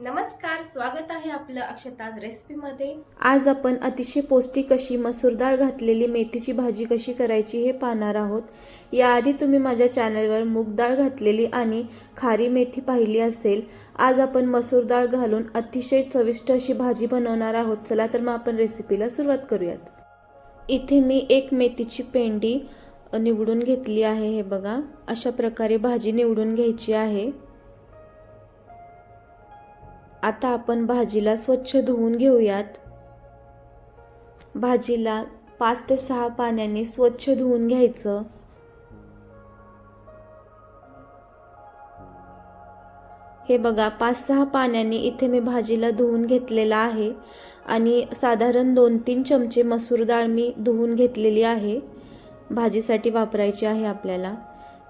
नमस्कार स्वागत आहे आपलं अक्षताज रेसिपीमध्ये. आज आपण अतिशय पौष्टिक अशी मसूर डाळ घातलेली मेथीची भाजी कशी करायची हे पाहणार आहोत. याआधी तुम्ही माझ्या चॅनलवर मूग डाळ घातलेली आणि खारी मेथी पाहिली असेल आज आपण मसूर डाळ घालून अतिशय चविष्ट अशी भाजी बनवणार आहोत. चला तर मग आपण रेसिपीला सुरुवात करूयात. इथे मी एक मेथीची पेंडी निवडून घेतली आहे हे बघा. अशा प्रकारे भाजी निवडून घ्यायची आहे. आता आपण भाजीला स्वच्छ धुवून घेऊयात. भाजीला पाच ते सहा पाण्याने स्वच्छ धुवून घ्यायचं. हे बघा पाच सहा पाण्याने इथे मी भाजीला धुवून घेतलेला आहे आणि साधारण दोन तीन चमचे मसूर डाळ मी धुवून घेतलेली आहे. भाजीसाठी वापरायची आहे आपल्याला.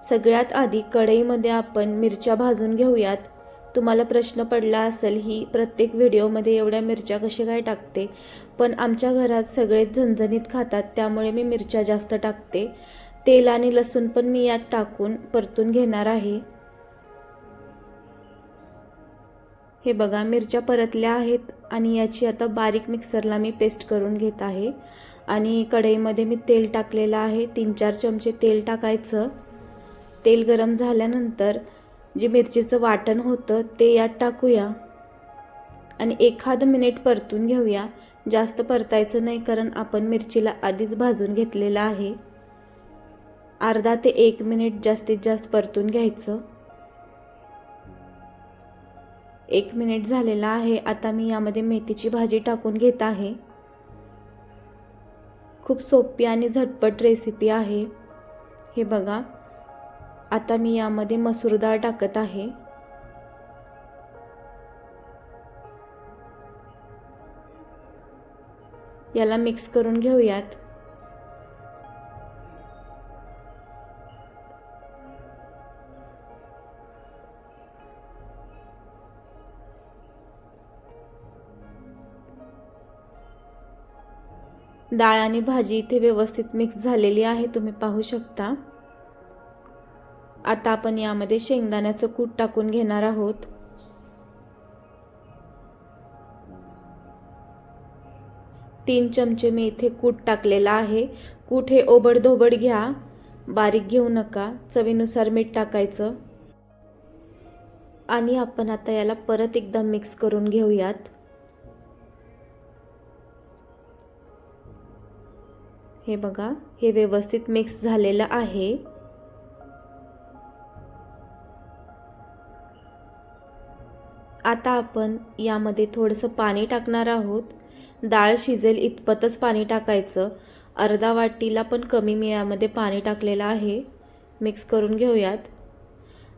सगळ्यात आधी कढईमध्ये आपण मिरच्या भाजून घेऊयात. तुम्हाला प्रश्न पडला असेल ही प्रत्येक व्हिडिओमध्ये एवढ्या मिरच्या कशा काय टाकते? पण आमच्या घरात सगळेच झणझणीत खातात त्यामुळे मी मिरच्या जास्त टाकते. तेल आणि लसूण पण मी यात टाकून परतून घेणार आहे. हे बघा मिरच्या परतल्या आहेत आणि याची आता बारीक मिक्सरला मी पेस्ट करून घेत आहे. आणि कढईमध्ये मी तेल टाकलेलं आहे तीन चार चमचे तेल टाकायचं. तेल गरम झाल्यानंतर जे मिरचीचं वाटण होतं ते यात टाकूया. आणि एखादं मिनिट परतून घेऊया. जास्त परतायचं नाही कारण आपण मिरचीला आधीच भाजून घेतलेलं आहे. अर्धा ते एक मिनिट जास्तीत जास्त परतून घ्यायचं. एक मिनिट झालेला आहे. आता मी यामध्ये मेथीची भाजी टाकून घेत आहे. खूप सोपी आणि झटपट रेसिपी आहे. हे बघा. आता मी यामध्ये मसूर डाळ टाकत आहे. याला मिक्स करून घेऊयात. डाळ आणि भाजी इथे व्यवस्थित मिक्स झालेली आहे तुम्ही पाहू शकता. आता आपण यामध्ये शेंगदाण्याचं कूट टाकून घेणार आहोत. तीन चमचे मी इथे कूट टाकलेला आहे. कूट हे ओबडधोबड घ्या. बारीक घेऊ नका. चवीनुसार मीठ टाकायचं. आणि आपण आता याला परत एकदा मिक्स करून घेऊयात. हे बघा हे व्यवस्थित मिक्स झालेलं आहे. आता आपण यामध्ये थोडंसं पाणी टाकणार आहोत. डाळ शिजेल इतपतच पाणी टाकायचं. अर्धा वाटीला पण कमी मी यामध्ये पाणी टाकलेलं आहे. मिक्स करून घेऊयात.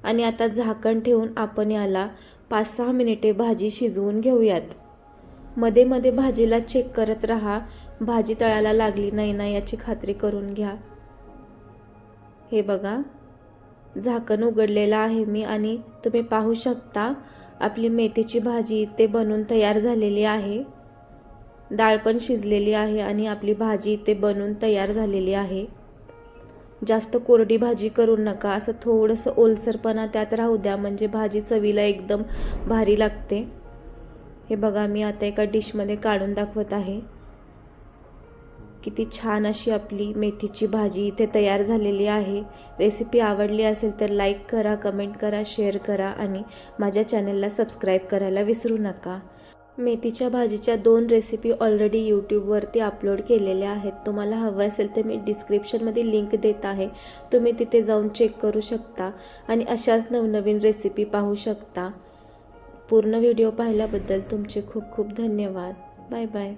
आणि आता झाकण ठेवून आपण याला पाच सहा मिनिटे भाजी शिजवून घेऊयात. मध्ये मध्ये भाजीला चेक करत राहा. भाजी तळाला लागली नाही ना याची खात्री करून घ्या. हे बघा. झाकण उघडलेलं आहे मी आणि तुम्ही पाहू शकता आपली मेथीची भाजी इथे बनून तयार झालेली आहे. डाळ पण शिजलेली आहे आणि आपली भाजी इथे बनून तयार झालेली आहे. जास्त कोरडी भाजी करू नका असं थोडंसं ओलसरपणा त्यात राहू द्या म्हणजे भाजी चवीला एकदम भारी लागते. हे बघा मी आता एका डिशमध्ये काढून दाखवत आहे. किती छान अशी आपली मेथीची भाजी इथे तयार झालेली आहे. रेसिपी आवडली असेल तर लाईक करा कमेंट करा शेअर करा आणि माझ्या चॅनलला सबस्क्राईब करायला विसरू नका. मेथीच्या भाजीच्या दोन रेसिपी ऑलरेडी यूट्यूबवरती अपलोड केलेल्या आहेत. तुम्हाला हवं असेल तर मी डिस्क्रिप्शनमध्ये लिंक देत आहे. तुम्ही तिथे जाऊन चेक करू शकता आणि अशाच नवनवीन रेसिपी पाहू शकता. पूर्ण व्हिडिओ पाहिल्याबद्दल तुमचे खूप खूप धन्यवाद. Bye bye